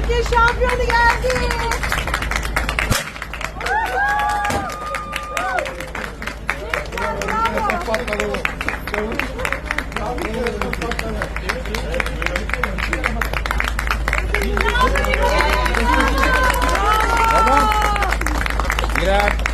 şampiyonu geldi. Girer. Tebrikler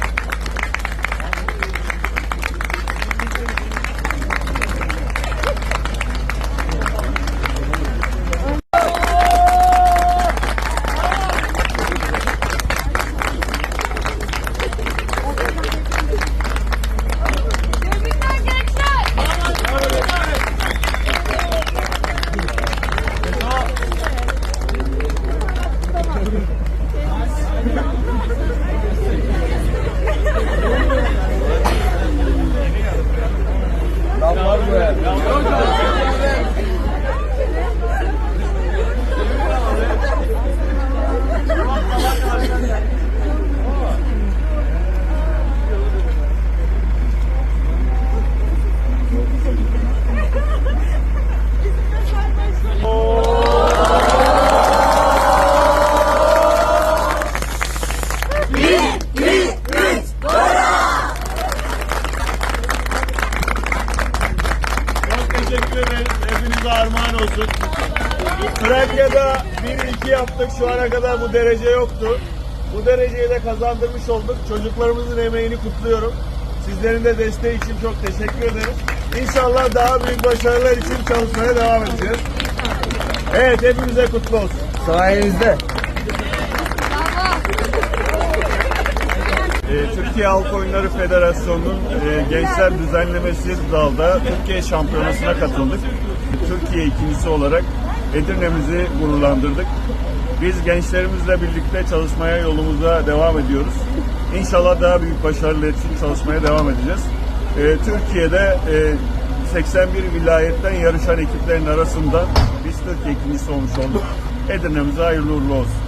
Ederim. Hepinize armağan olsun. Trakya'da 1-2 yaptık. Şu ana kadar bu derece yoktu. Bu dereceyi de kazandırmış olduk. Çocuklarımızın emeğini kutluyorum. Sizlerin de desteği için çok teşekkür ederim. İnşallah daha büyük başarılar için çalışmaya devam edeceğiz. Evet hepimize kutlu olsun. Sayenizde. Türkiye Halk Oyunları Federasyonu'nun e, gençler düzenlemesi dalda Türkiye Şampiyonası'na katıldık. Türkiye ikincisi olarak Edirne'mizi gururlandırdık. Biz gençlerimizle birlikte çalışmaya yolumuza devam ediyoruz. İnşallah daha büyük başarılar için çalışmaya devam edeceğiz. Ee, Türkiye'de e, 81 vilayetten yarışan ekiplerin arasında biz Türkiye ikincisi olmuş olduk. Edirne'mize hayırlı uğurlu olsun.